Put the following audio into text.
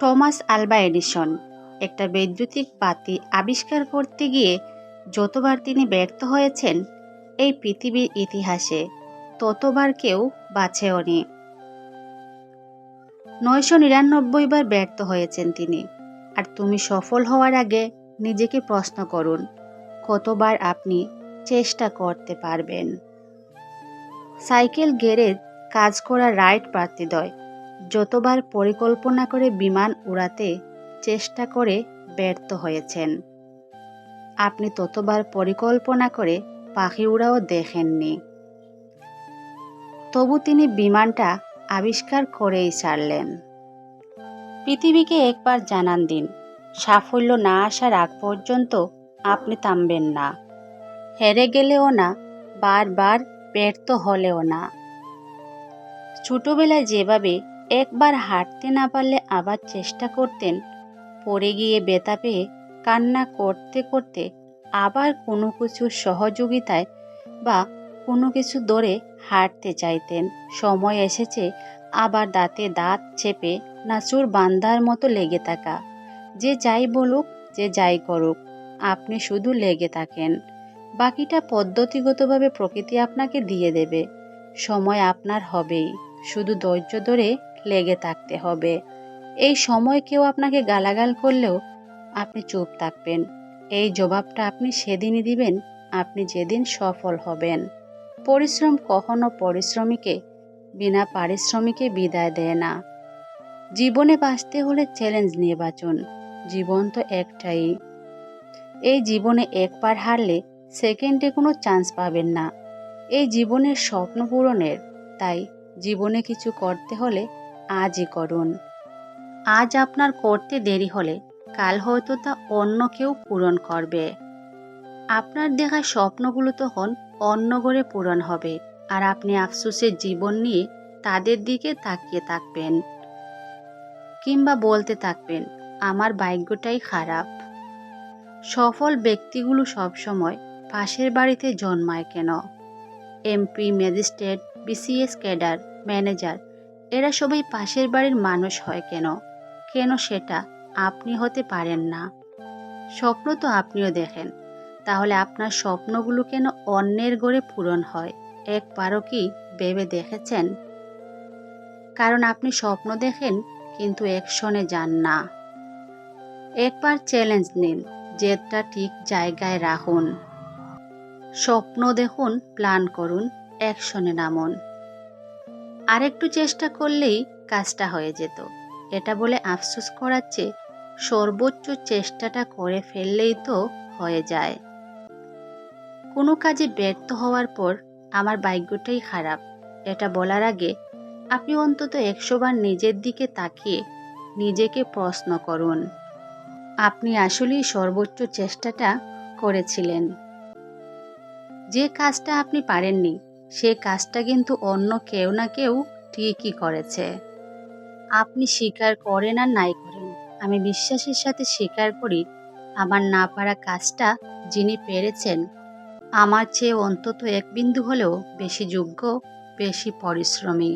Thomas Alva Edison, একটা বৈদ্যুতিক বাতি আবিষ্কার করতে গিয়ে যতবার তিনি ব্যর্থ হয়েছেন এই পৃথিবীর ইতিহাসে, ততবার কেউ বাছেওনি নয়শো নিরানব্বই বার ব্যর্থ হয়েছেন তিনি। আর তুমি সফল হওয়ার আগে নিজেকে প্রশ্ন করুন, কতবার আপনি চেষ্টা করতে পারবেন? সাইকেল গ্যারেজ কাজ করা রাইট প্রার্থীদ্বয় যতবার পরিকল্পনা করে বিমান উড়াতে চেষ্টা করে ব্যর্থ হয়েছেন। আপনি ততবার পরিকল্পনা করে পাখি উড়াও দেখেননি। তবু তিনি বিমানটা আবিষ্কার করেই ছাড়লেন। পৃথিবীকে একবার জানান দিন, সাফল্য না আসার আগ পর্যন্ত আপনি থামবেন না। হেরে গেলেও না, বারবার ব্যর্থ হলেও না। ছোটবেলায় যেভাবে একবার হাঁটতে না পারলে আবার চেষ্টা করতেন। পড়ে গিয়ে বেতা পেয়ে কান্না করতে করতে আবার কোনো কিছুর সহযোগিতায় বা কোনো কিছু ধরে হাঁটতে চাইতেন। সময় এসেছে, আবার দাঁতে দাঁত চেপে নাচুর বান্ধার মতো লেগে থাকা। যে যাই বলুক, যে যাই করুক, আপনি শুধু লেগে থাকেন। বাকিটা পদ্ধতিগতভাবে প্রকৃতি আপনাকে দিয়ে দেবে। সময় আপনার হবেই। শুধু ধৈর্য ধরে লেগে থাকতে হবে। এই সময় কেউ আপনাকে গালাগাল করলেও আপনি চুপ থাকবেন। এই জবাবটা আপনি সেদিনই দিবেন, আপনি যেদিন সফল হবেন। পরিশ্রম কখনো পরিশ্রমীকে, বিনা পারিশ্রমিকে বিদায় দেয় না। জীবনে বাঁচতে হলে চ্যালেঞ্জ নিয়ে বাঁচুন জীবন তো একটাই। এই জীবনে একবার হারলে সেকেন্ডে কোনো চান্স পাবেন না। এই জীবনের স্বপ্ন পূরণের, তাই জীবনে কিছু করতে হলে আজই করুন। আজ আপনার করতে দেরি হলে কাল হয়তো তা অন্য কেউ পূরণ করবে। আপনার দেখা স্বপ্নগুলো তখন অন্য করে পূরণ হবে আর আপনি আফসোসের জীবন নিয়ে তাদের দিকে তাকিয়ে থাকবেন। কিংবা বলতে থাকবেন, আমার ভাগ্যটাই খারাপ। সফল ব্যক্তিগুলো সবসময় পাশের বাড়িতে জন্মায় কেন? MP, magistrate, BCS cadre, manager এরা সবাই পাশের বাড়ির মানুষ হয় কেন? কেন সেটা আপনি হতে পারেন না? স্বপ্ন তো আপনিও দেখেন। তাহলে আপনার স্বপ্নগুলো কেন অন্যের গড়ে পূরণ হয়? একবারও কি ভেবে দেখেছেন? কারণ আপনি স্বপ্ন দেখেন, কিন্তু অ্যাকশনে যান না। একবার চ্যালেঞ্জ নিন, জেদটা ঠিক জায়গায় রাখুন। স্বপ্ন দেখুন, প্ল্যান করুন অ্যাকশনে নামুন। আরেকটু চেষ্টা করলেই কাজটা হয়ে যেত। এটা বলে আফসোস করাচ্ছে, সর্বোচ্চ চেষ্টাটা করে ফেললেই তো হয়ে যায়। কোনো কাজে ব্যর্থ হওয়ার পর আমার ভাগ্যটাই খারাপ। এটা বলার আগে আপনি অন্তত একশোবার নিজের দিকে তাকিয়ে নিজেকে প্রশ্ন করুন, আপনি আসলেই সর্বোচ্চ চেষ্টাটা করেছিলেন। যে কাজটা আপনি পারেননি সে কাজটা কিন্তু অন্য কেউ না কেউ ঠিকই করেছে। আপনি স্বীকার করেন আর নাই করেন। আমি বিশ্বাসের সাথে স্বীকার করি, আমার না পারা কাজটা যিনি পেরেছেন, আমার চেয়ে অন্তত এক বিন্দু হলেও বেশি যোগ্য, বেশি পরিশ্রমী।